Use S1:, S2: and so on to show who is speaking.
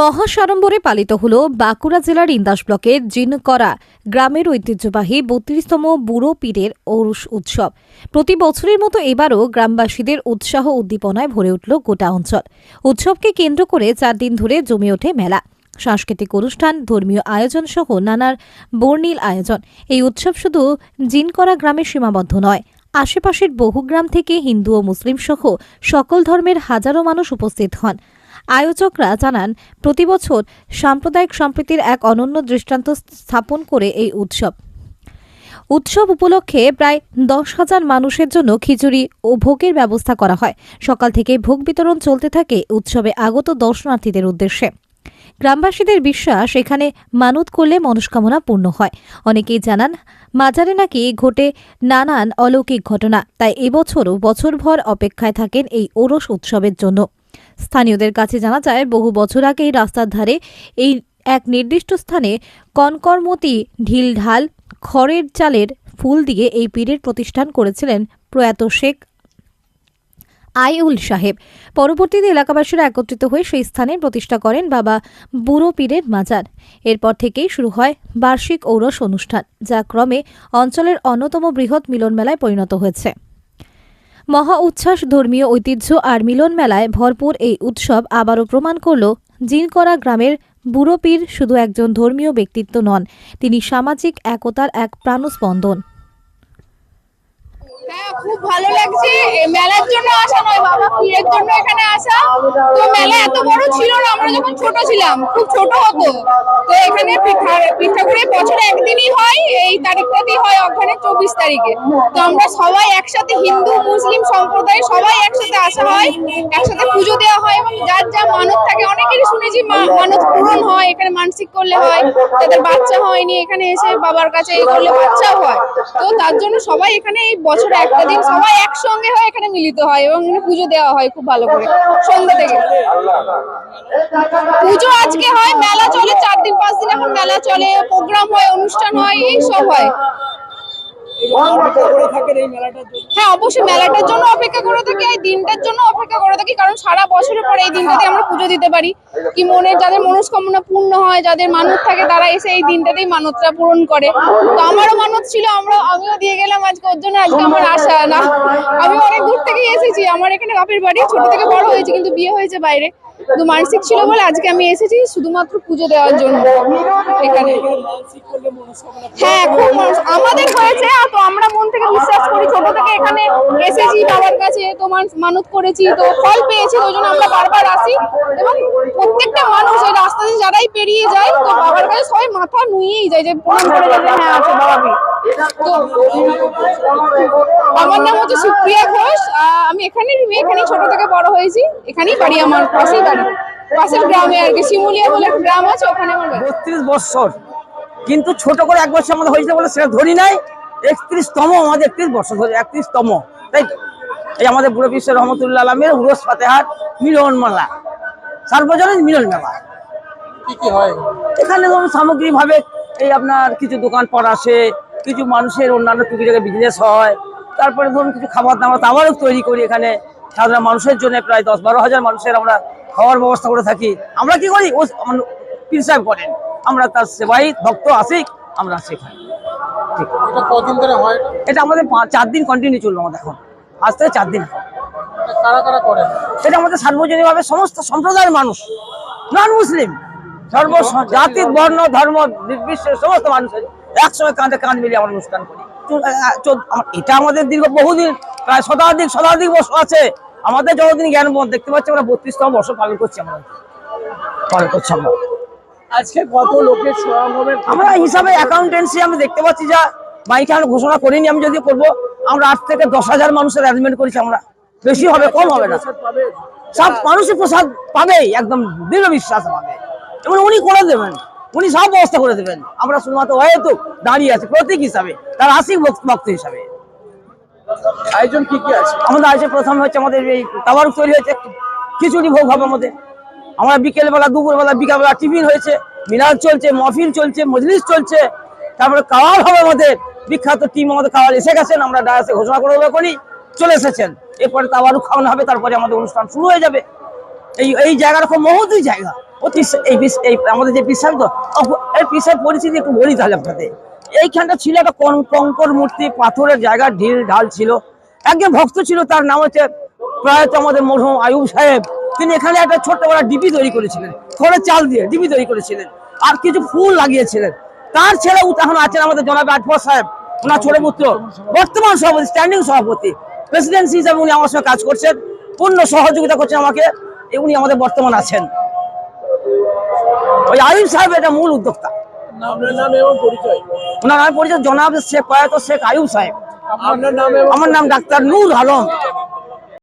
S1: মহাসাড়ম্বরে পালিত হল বাঁকুড়া জেলার ইন্দাস ব্লকের জিনকরা গ্রামের ঐতিহ্যবাহী বত্রিশতম বুড়ো পীরের ঔরস উৎসব। প্রতি বছরের মতো এবারও গ্রামবাসীদের উৎসাহ উদ্দীপনায় ভরে উঠল গোটা অঞ্চল। উৎসবকে কেন্দ্র করে চার দিন ধরে জমে ওঠে মেলা। সাংস্কৃতিক অনুষ্ঠান, ধর্মীয় আয়োজন সহ নানার বর্ণিল আয়োজন। এই উৎসব শুধু জিনকরা গ্রামে সীমাবদ্ধ নয়, আশেপাশের বহু গ্রাম থেকে হিন্দু ও মুসলিম সহ সকল ধর্মের হাজারো মানুষ উপস্থিত হন। আয়োজকরা জানান প্রতিবছর সাম্প্রদায়িক সম্প্রীতির এক অনন্য দৃষ্টান্ত স্থাপন করে এই উৎসব। উৎসব উপলক্ষে প্রায় দশ হাজার মানুষের জন্য খিচুড়ি ও ভোগের ব্যবস্থা করা হয়। সকাল থেকে ভোগ বিতরণ চলতে থাকে উৎসবে আগত দর্শনার্থীদের উদ্দেশ্যে। গ্রামবাসীদের বিশ্বাস, এখানে মানত করলে মনস্কামনা পূর্ণ হয়। অনেকেই জানান মাজারে নাকি ঘটে নানান অলৌকিক ঘটনা, তাই এবছরও বছরভর অপেক্ষায় থাকেন এই ওরস উৎসবের জন্য। স্থানীয়দের কাছে জানা যায়, বহু বছর আগে এই রাস্তার ধারে এই এক নির্দিষ্ট স্থানে কনকর্মতি ঢিলঢাল খড়ের চালের ফুল দিয়ে এই পীরের প্রতিষ্ঠান করেছিলেন প্রয়াত শেখ আইউল সাহেব। পরবর্তীতে এলাকাবাসীরা একত্রিত হয়ে সেই স্থানে প্রতিষ্ঠা করেন বাবা বুড়ো পীরের মাজার। এরপর থেকেই শুরু হয় বার্ষিক ঔরস অনুষ্ঠান, যা ক্রমে অঞ্চলের অন্যতম বৃহৎ মিলনমেলায় পরিণত হয়েছে। মহা উচ্ছ্বাস ধর্মীয় ঐতিহ্য আর মিলন মেলায় ভরপুর এই উৎসব আবারও প্রমাণ করল জিনকরা গ্রামের বুড়ো পীর শুধু একজন ধর্মীয় ব্যক্তিত্ব নন, তিনি সামাজিক একতার এক প্রাণস্পন্দন।
S2: খুব ভালো লাগছে। মেলার জন্য আসা নয়, বাবা পীরের জন্য এখানে আসা। তো মেলা এত বড় ছিল না, আমরা যখন ছোট ছিলাম, খুব ছোট হতো। তো এখানে পিঠা পিঠা করে বছরে একদিনই হয়, এই তারিখটাতেই হয় ওখানে চব্বিশ তারিখে। তো আমরা সবাই একসাথে হিন্দু, মুসলিম সম্প্রদায় সবাই একসাথে আসা হয়, একসাথে পুজো দেওয়া হয় এবং যার যা মানত থাকে শুনেছি মানত পূরণ হয় এখানে মানসিক করলে হয় তাদের বাচ্চা হয়নি এখানে এসে বাবার কাছে এই করলে বাচ্চাও হয়। তো তার জন্য সবাই এখানে এই বছরে একটা দিন সবাই একসঙ্গে হয়ে এখানে মিলিত হয় এবং পুজো দেওয়া হয় খুব ভালো করে সন্ধ্যা থেকে। পুজো আজকে হয় মেলা চলে চার দিন পাঁচ দিন এখন মেলা চলে প্রোগ্রাম হয় অনুষ্ঠান হয় এই সব হয়। হ্যাঁ অবশ্যই মেলাটার জন্য অপেক্ষা করে থাকি এই দিনটার জন্য অপেক্ষা করে থাকি কারণ সারা বছরের পরে এই দিনটাতে আমরা পুজো দিতে পারি। কি মনে যাদের মনস্কামনা পূর্ণ হয় যাদের মানত থাকে তারা এসে এই দিনটাতেই মানতটা পূরণ করে। তো আমারও মানত ছিল আমরা আমিও দিয়ে গেলাম আজকে ওর জন্য আজকে আমার আশা না? আমি অনেক দূর থেকেই এসেছি আমার এখানে বাপের বাড়ি ছোট থেকে বড় হয়েছে কিন্তু বিয়ে হয়েছে বাইরে। তো মানসিক ছিল বলে আজকে আমি এসেছি শুধুমাত্র পুজো দেওয়ার জন্য এখানে। হ্যাঁ খুব মানুষ- আমাদের হয়েছে আর তো আমরা মন থেকে বিশ্বাস করি ছোট থেকে এখানে এসেছি, বাবার কাছে তো মান- মানত করেছি, তো ফল পেয়েছি ওই জন্য আমরা বারবার আসি। এবং প্রত্যেকটা মানুষ এই রাস্তা দিয়ে যারাই পেরিয়ে যায়, তো বাবার কাছে সবাই মাথা নুয়েই যায় যে, প্রণাম করে হ্যাঁ আছে, বাবা পীর। তো আমার নাম হচ্ছে সুপ্রিয়া ঘোষ। আমি এখানেই মেয়ে এখানেই ছোট থেকে বড় হয়েছি। এখানেই বাড়ি আমার পাশেই বাড়ি। পাশের গ্রামে আর কি, শিমুলিয়া বলে একটা গ্রাম আছে, ওখানে আমার
S3: বত্রিশ বছর। কিন্তু ছোট করে এক বছর আমাদের হয়েছিল বলে সেটা ধরি নাই। একত্রিশতম আমাদের একত্রিশ বছর ধরে একত্রিশতম তাই তো? এই আমাদের বুড়ো বিশ্ব রহমতুল্লাহ আলমের উরস ফাতেহার মিলন মেলা সার্বজনীন মিলন মেলা।
S4: কি কি হয়?
S3: এখানে ধরুন সামগ্রিক ভাবে এই আপনার কিছু দোকান পাট আসে কিছু মানুষের অন্যান্য টুকি জায়গায় বিজনেস হয় তারপরে ধরুন কিছু খাবার দাবার তাবারও তৈরি করি এখানে। সাধারণ মানুষের জন্য প্রায় দশ বারো হাজার মানুষের আমরা খাওয়ার ব্যবস্থা করে থাকি। আমরা কি করি? ও পীর সাহেব করেন। আমরা তার সেবাই ভক্ত আসি আমরা সেখানে। ঠিক
S4: এটা কদিন ধরে হয় এটা?
S3: এটা আমাদের চার দিন কন্টিনিউ আমাদের এখন। আজ থেকে চার দিন।
S4: কারা কারা করে?
S3: এটা আমাদের সার্বজনীন সমস্ত সম্প্রদায়ের মানুষ। নন মুসলিম সর্ব জাতি বর্ণ ধর্ম নির্বিশেষে সমস্ত মানুষের একসঙ্গে কাঁধে কাঁধ মিলিয়ে আমরা অনুষ্ঠান করি। এটা আমাদের দীর্ঘ বহুদিন প্রায় শতাধিক শতাধিক বছর আছে। আমাদের যতদিন জ্ঞান বোধ দেখতে পাচ্ছি আমরা বত্রিশতম বর্ষ পালন করছি আমরা। পালন করছি আমরা।
S4: আজকে কত লোকের সমাগমের
S3: আমরা হিসাবে অ্যাকাউন্টেন্সি আমি দেখতে পাচ্ছি যা মাইকে আমরা ঘোষণা করিনি আমি যদি করব আমরা আট থেকে দশ হাজার মানুষের অ্যারেঞ্জমেন্ট করেছি আমরা। বেশি হবে কম হবে না। সব মানুষই প্রসাদ পাবেই একদম দৃঢ় বিশ্বাস পাবে এবং উনি করে দেবেন উনি সব ব্যবস্থা করে দেবেন। আমরা শুধুমাত্র হয়তো দাঁড়িয়ে আছি প্রতীক হিসাবে তার আশিক ভক্ত হিসাবে।
S4: আয়োজন কি কি আছে?
S3: আমাদের আছে প্রথম হচ্ছে আমাদের এই তাবারুক তৈরি হয়েছে খিচুড়ি ভোগ হবে আমাদের। আমরা বিকেলবেলা, দুপুরবেলা, বিকালবেলা টিফিন হয়েছে মিনার চলছে মফিল চলছে, মজলিস চলছে। তারপরে কাওয়াল হবে আমাদের। বিখ্যাত টিম আমাদের কাওয়াল এসে গেছেন, আমরা ডায়াসে ঘোষণা করে করি চলে এসেছেন। এরপরে তাবারুক খাওয়ানো হবে, তারপরে আমাদের অনুষ্ঠান শুরু হয়ে যাবে। এই এই জায়গাটা খুব মহতী জায়গা। অতি এই এই আমাদের যে বিশাল তো এই বিশাল পরিস্থিতি একটু বলি তাহলে আপনাদের। এইখানটা ছিল একটা কঙ্কর মূর্তি, পাথরের জায়গা, ঢিল ঢাল ছিল। একজন ভক্ত ছিল, তার নাম হচ্ছে প্রয়াত আমাদের মরহুম আয়ুব সাহেব। তিনি এখানে একটা ছোট্ট বড় ডিবি তৈরি করেছিলেন। খড়ের চাল দিয়ে ডিবি তৈরি করেছিলেন। আর কিছু ফুল লাগিয়েছিলেন। তার ছেলে এখন আছেন আমাদের জনাব আটফর সাহেব ওনার ছোট পুত্র। বর্তমান সভাপতি স্ট্যান্ডিং সভাপতি। প্রেসিডেন্সি হিসাবে উনি আমার সঙ্গে কাজ করছেন। পূর্ণ সহযোগিতা করছেন আমাকে। উনি আমাদের বর্তমান আছেন। ওই আয়ুব সাহেব এটা মূল উদ্যোক্তা। ওনার নাম পরিচয় জনাব শেখ প্রয়াত শেখ আয়ুব সাহেব।
S4: নাম
S3: আমার নাম ডাক্তার নূর আলম।